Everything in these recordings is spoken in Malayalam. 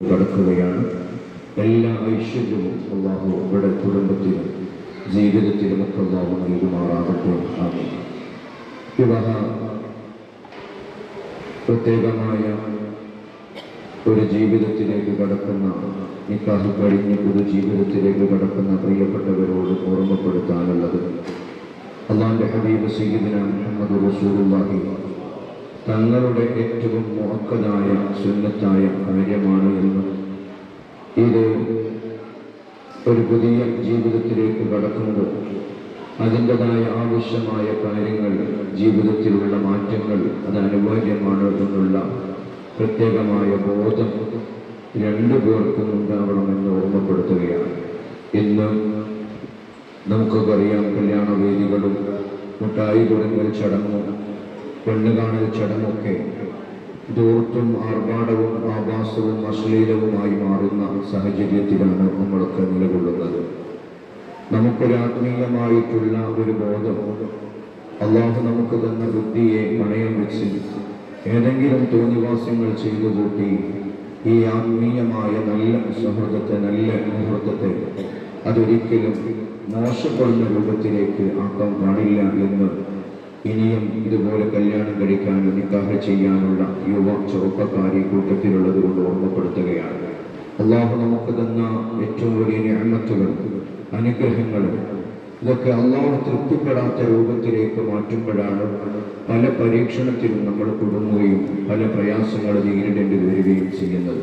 കടക്കുകയാണ് എല്ലാ ഐശ്വര്യവും അള്ളാഹു ഇവിടെ കുടുംബത്തിലും ജീവിതത്തിലും ഒക്കെ അള്ളാഹു നൽകുമാറാകട്ടെ. വിവാഹ പ്രത്യേകമായ ഒരു ജീവിതത്തിലേക്ക് കടക്കുന്ന നിക്കാഹ് കഴിഞ്ഞ് പൊതുജീവിതത്തിലേക്ക് കടക്കുന്ന പ്രിയപ്പെട്ടവരോട് ഓർമ്മപ്പെടുത്താനുള്ളത് അള്ളാന്റെ ഹബീബ് സീദിനാണ് മുഹമ്മദ് റസൂലുള്ളാഹി തങ്ങളുടെ ഏറ്റവും മുഹക്കതായ സുന്നത്തായ കാര്യമാണ് എന്ന്. ഇത് ഒരു പുതിയ ജീവിതത്തിലേക്ക് കടക്കുമ്പോൾ അതിന്റെതായ ആവശ്യമായ കാര്യങ്ങൾ ജീവിതത്തിലുള്ള മാറ്റങ്ങൾ അത് അനിവാര്യമാണ് എന്നുള്ള പ്രത്യേകമായ ബോധം രണ്ടു പേർക്കും ഉണ്ടാവണമെന്ന് ഓർമ്മപ്പെടുത്തുകയാണ്. ഇന്ന് നമുക്കൊക്കെ അറിയാം കല്യാണ വേദികളും മുട്ടായി തുടങ്ങിയ ചടങ്ങും പെണ്ണ് കാണൽ ചടങ്ങൊക്കെ ദൂർത്തും ആർഭാടവും ആഭാസവും അശ്ലീലവുമായി മാറുന്ന സാഹചര്യത്തിലാണ് നമ്മളൊക്കെ നിലകൊള്ളുന്നത്. നമുക്കൊരു ആത്മീയമായിട്ടുള്ള ഒരു ബോധം. അള്ളാഹു നമുക്ക് തന്ന ബുദ്ധിയെ പണയം വെച്ച് ഏതെങ്കിലും തോന്നിവാസ്യങ്ങൾ ചെയ്തു കൂട്ടി ഈ ആത്മീയമായ നല്ല സൗഹൃദത്തെ നല്ല മുഹൂർത്തത്തെ അതൊരിക്കലും മോശപ്പെടുന്ന രൂപത്തിലേക്ക് ആക്കാൻ പാടില്ല എന്ന് ഇനിയും ഇതുപോലെ കല്യാണം കഴിക്കാനും നിക്കാഹ് ചെയ്യാനുള്ള യുവ ചെറുപ്പക്കാരി കൂട്ടത്തിലുള്ളത് കൊണ്ട് ഓർമ്മപ്പെടുത്തുകയാണ്. അള്ളാഹു നമുക്ക് തന്ന ഏറ്റവും വലിയ ഞാമത്തുകൾ അനുഗ്രഹങ്ങൾ ഇതൊക്കെ അള്ളാഹു തൃപ്തിപ്പെടാത്ത രൂപത്തിലേക്ക് മാറ്റുമ്പോഴാണ് പല പരീക്ഷണത്തിലും നമ്മൾ കുടുങ്ങുകയും പല പ്രയാസങ്ങൾ നേരിടേണ്ടി വരികയും ചെയ്യുന്നത്.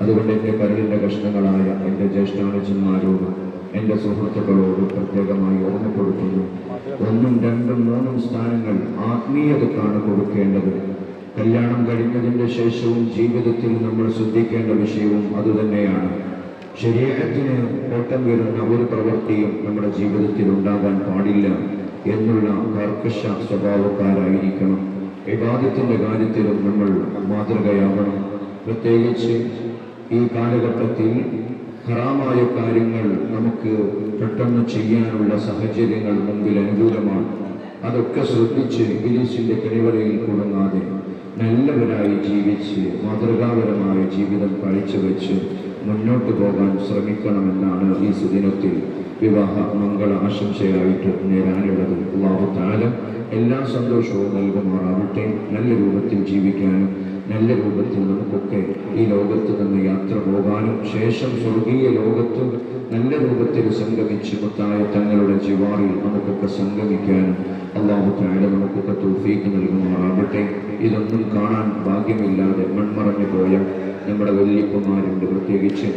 അതുകൊണ്ട് എന്റെ കരളിന്റെ കഷ്ണങ്ങളായ എന്റെ ജ്യേഷ്ഠാനുജന്മാരോടും എന്റെ സുഹൃത്തുക്കളോടും പ്രത്യേകമായി ഓർമ്മപ്പെടുത്തുന്നു. ഒന്നും രണ്ടും മൂന്നും സ്ഥാനങ്ങൾ ആത്മീയതക്കാണ് കൊടുക്കേണ്ടത്. കല്യാണം കഴിഞ്ഞതിന്റെ ശേഷവും ജീവിതത്തിൽ നമ്മൾ ശ്രദ്ധിക്കേണ്ട വിഷയവും അതുതന്നെയാണ് ശരീരത്തിന് ഓട്ടം വരുന്ന ഒരു പ്രവൃത്തിയും നമ്മുടെ ജീവിതത്തിൽ ഉണ്ടാകാൻ പാടില്ല എന്നുള്ള കർക്കശ സ്വഭാവക്കാരായിരിക്കണം. വിവാദത്തിന്റെ കാര്യത്തിലും നമ്മൾ മാതൃകയാകണം. പ്രത്യേകിച്ച് ഈ കാലഘട്ടത്തിൽ ഹറാമായ കാര്യങ്ങൾ നമുക്ക് പെട്ടെന്ന് ചെയ്യാനുള്ള സാഹചര്യങ്ങൾ മുമ്പിൽ അനുകൂലമാണ്. അതൊക്കെ ശ്രദ്ധിച്ച് ഇംഗ്ലീഷിന്റെ കിണിവലയിൽ കുടുങ്ങാതെ നല്ലവരായി ജീവിച്ച് മാതൃകാപരമായ ജീവിതം കാഴ്ചവെച്ച് മുന്നോട്ട് പോകാൻ ശ്രമിക്കണമെന്നാണ് ഈ സുദിനത്തിൽ വിവാഹ മംഗള ആശംസയായിട്ട് നേരാനുള്ളത്. അള്ളാഹു താരം എല്ലാ സന്തോഷവും നൽകുമാറാവട്ടെ. നല്ല രൂപത്തിൽ ജീവിക്കാനും നല്ല രൂപത്തിൽ നമുക്കൊക്കെ ഈ ലോകത്ത് നിന്ന് യാത്ര പോകാനും ശേഷം സ്വർഗീയ ലോകത്ത് നല്ല രൂപത്തിൽ സംഗമിച്ച് മുത്തായ തങ്ങളുടെ ജിവാറിൽ നമുക്കൊക്കെ സംഗമിക്കാനും അള്ളാഹു താല നമുക്കൊക്കെ തോഫീക്ക് നൽകുമാറാവട്ടെ ഇതൊന്നും കാണാൻ ഭാഗ്യമില്ലാതെ മൺമറഞ്ഞു പോയ നമ്മുടെ വല്യപ്പന്മാരുണ്ട് പ്രത്യേകിച്ച്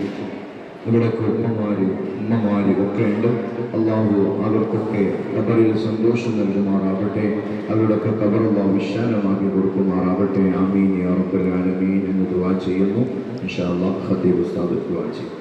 നമ്മുടെ ഉമ്മമാര് ഉമ്മമാര് ഒക്കെ ഉണ്ട്. അള്ളാഹു അവർക്കൊക്കെ കബറിൽ സന്തോഷം നൽകുമാറാവട്ടെ അവരുടെയൊക്കെ കബറുള്ള അള്ളാഹു വിശാലമാക്കി കൊടുക്കുമാറാവട്ടെ ആമീൻ യാ റബ്ബൽ ആലമീൻ എന്ന് ദുആ ചെയ്യുന്നു ഇൻഷാ അല്ലാഹ് ഖത്തീബ് ഉസ്താദ് ദുവാ ചെയ്യും